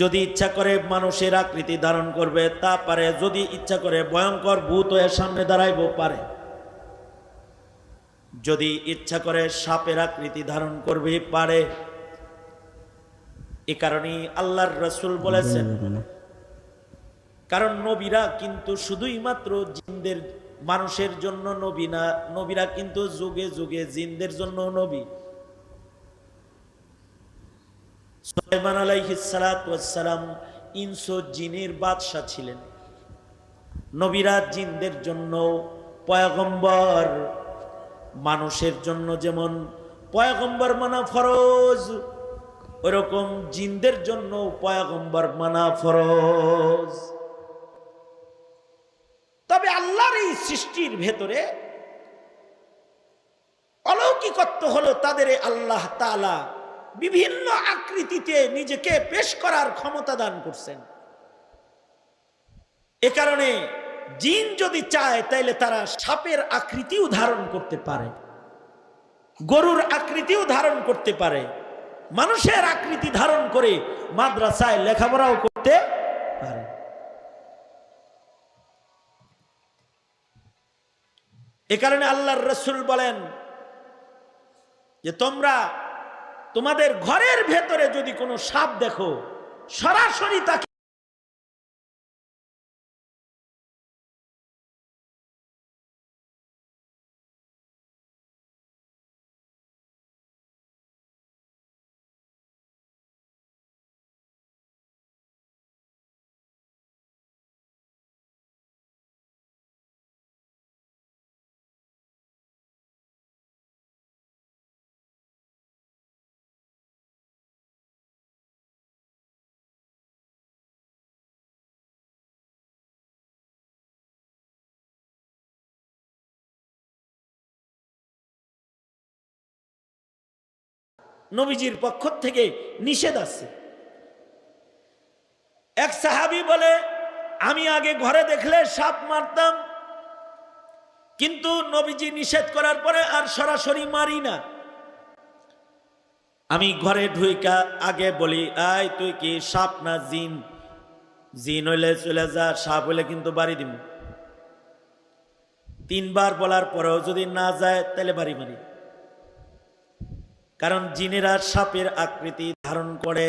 যদি ইচ্ছা করে মানুষের আকৃতি ধারণ করবে, তা পারে। যদি ইচ্ছা করে ভয়ঙ্কর ভূত হয়ে সামনে দাঁড়াইব পারে। যদি ইচ্ছা করে সাপের আকৃতি ধারণ করবে, পারে। এ কারণেই আল্লাহর রসুল বলেছেন, কারণ নবীরা কিন্তু শুধুই মাত্র জিনদের, মানুষের জন্য নবী না, নবীরা কিন্তু যুগে যুগে জিনদের জন্য নবী। সুলাইমান আলাইহিসালাম ইনসো জিনের বাদশাহ ছিলেন। নবীরা জিনদের জন্য পয়গম্বর, মানুষের জন্য যেমন পয়গম্বর মানা ফরজ, ওরকম জিনদের জন্য পয়গম্বর মানা ফরজ। তবে আল্লাহর এই সৃষ্টির ভেতরে অলৌকিকত্ব হলো তাদের আল্লাহ তালা বিভিন্ন আকৃতিতে নিজেকে পেশ করার ক্ষমতা দান করছেন। এ কারণে জিন যদি চায়, তাইলে তারা সাপের আকৃতিও ধারণ করতে পারে, গরুর আকৃতিও ধারণ করতে পারে, মানুষের আকৃতি ধারণ করে মাদ্রাসায় লেখাপড়াও করতে পারে। এ কারণে আল্লাহর রসুল বলেন যে, তোমরা তোমাদের ঘরের ভেতরে যদি কোনো সাপ দেখো সরাসরি তাকে নবীজির পক্ষ থেকে নিষেধ আছে। এক সাহাবি বলে, আমি আগে ঘরে দেখলে সাপ মারতাম, কিন্তু নবীজি নিষেধ করার পরে আর সরাসরি মারি না। আমি ঘরে ঢুইকা আগে বলি, আয়, তুই কি সাপ না জিন? জিন হইলে চলে যা, সাপ হইলে কিন্তু বাড়ি দিব। তিনবার বলার পরেও যদি না যায়, তাহলে বাড়ি মারি। কারণ জিনেরা সাপের আকৃতি ধারণ করে।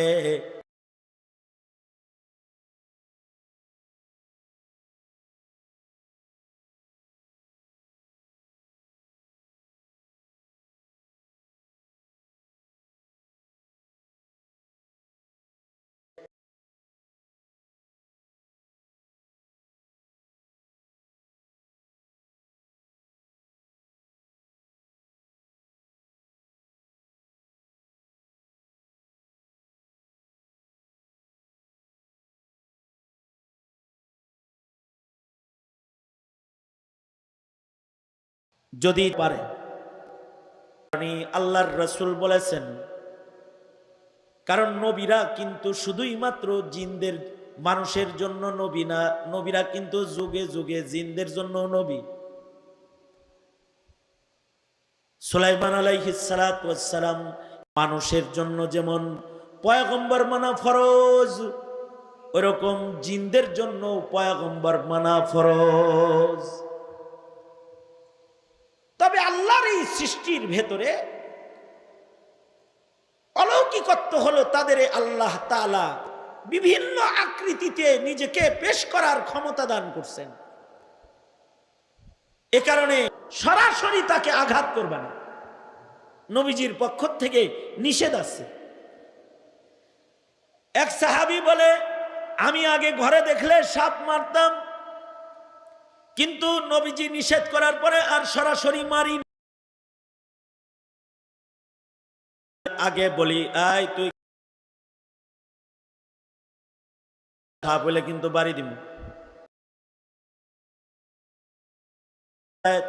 যদি পারে। আল্লাহর রসুল বলেছেন, কারণ নবীরা কিন্তু শুধুই মাত্র জিনদের, মানুষের জন্য নবী না, নবীরা কিন্তু যুগে যুগে জিনদের জন্য নবী। সুলাইমান আলাইহিসালাম মানুষের জন্য যেমন পয়গম্বর মানা ফরজ, ওরকম জিনদের জন্য পয়গম্বর মানা ফরজ। এই সৃষ্টির ভেতরে অলৌকিকত্ব হলো তাদের আল্লাহ তালা বিভিন্ন আকৃতিতে নিজেকে পেশ করার ক্ষমতা দান করছেন। এ কারণে সরাসরি তাকে আঘাত করবে না। নবীজির পক্ষ থেকে নিষেধ আছে। এক সাহাবি বলে, আমি আগে ঘরে দেখলে সাপ মারতাম, কিন্তু নবীজি নিষেধ করার পরে আর সরাসরি মারি আগে বলি, আয়, তুই সাপ হইলে কিন্তু বাড়ি দিব।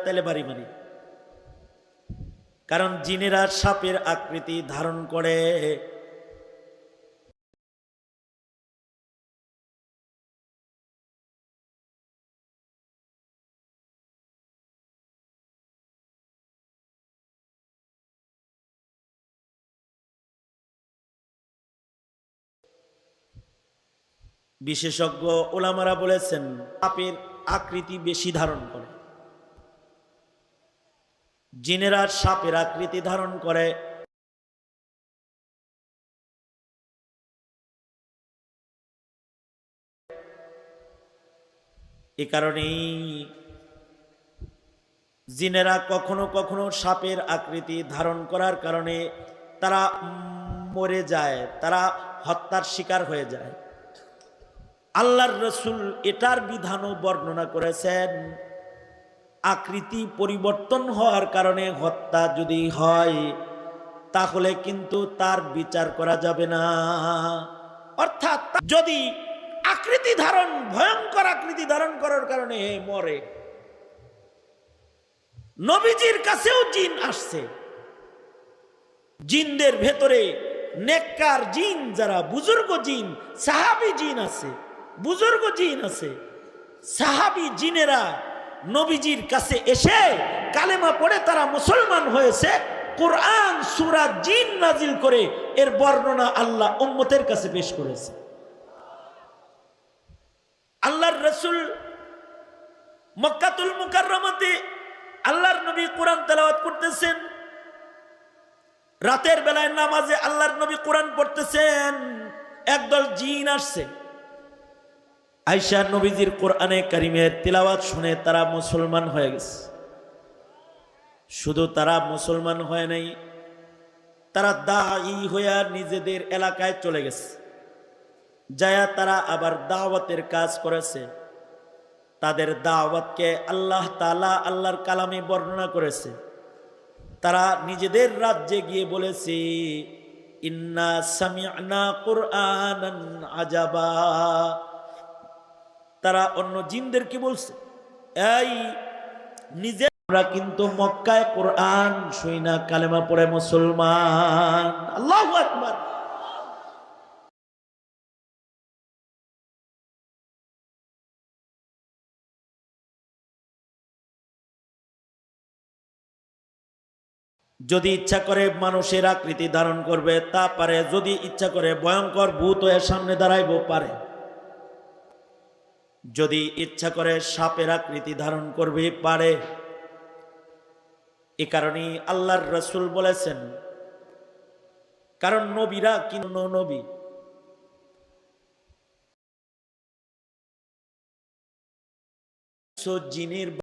তাহলে বাড়ি মারি কারণ জিনেরা সাপের আকৃতি ধারণ করে। বিশেষজ্ঞ ওলামারা বলেছেন সাপের আকৃতি বেশি ধারণ করে। জিনেরা সাপের আকৃতি ধারণ করে। এ কারণেই জিনেরা কখনো কখনো সাপের আকৃতি ধারণ করার কারণে তারা মরে যায়, তারা হত্যার শিকার হয়ে যায়। আল্লাহর রসুল এটার বিধানও বর্ণনা করেছেন, আকৃতি পরিবর্তন হওয়ার কারণে হত্যা যদি হয়, তাহলে কিন্তু তার বিচার করা যাবে না। অর্থাৎ যদি আকৃতি ধারণ, ভয়ঙ্কর আকৃতি ধারণ করার কারণে মরে, নবীজির কাছেও জিন আসছে। জিনদের ভেতরে নেককার জিন, যারা বুজুর্গ জিন, সাহাবি জিন আছে। বুজুর্গ জিন আছে, সাহাবি জিনেরা নবীজির কাছে এসে কালেমা পড়ে তারা মুসলমান হয়েছে, কোরআন, সুরা, জিন নাজিল করে এর বর্ণনা আল্লাহ উম্মতের কাছে পেশ করেছে। আল্লাহর রসুল মক্কাতুল মুকাররমাতে আল্লাহর নবী কোরআন তেলাওয়াত করতেছেন। রাতের বেলায় নামাজে আল্লাহর নবী কোরআন পড়তেছেন। একদল জিন আসছে। আয়সা নবীজির কোরআনে কারিমের তিলাওয়াত শুনে তারা মুসলমান হয়ে গেছে। শুধু তারা মুসলমান হয় নাই, তারা দায়ী হইয়া নিজেদের এলাকায় চলে গেছে। যায়া তারা আবার দাওয়াতের কাজ করেছে। তাদের দাওয়াতকে আল্লাহ তালা আল্লাহর কালামে বর্ণনা করেছে। তারা নিজেদের রাজ্যে গিয়ে বলেছে, ইন্না সামিআনা কুরআনান আজাবা। তারা অন্য জিনদেরকে বলছে, এই, নিজে আমরা কিন্তু মক্কায় কোরআন শুই না, কালেমা পড়ে মুসলমান। আল্লাহু যদি ইচ্ছা করে মানুষের আকৃতি ধারণ করবে, তা পারে। যদি ইচ্ছা করে ভয়ঙ্কর ভূত হয়ে সামনে দাঁড়াইব পারে। যদি ইচ্ছা করে সাপের আকৃতি ধারণ করবে পারে। এ কারণেই আল্লাহর রসুল বলেছেন, কারণ নবীরা কি নবী। জিনের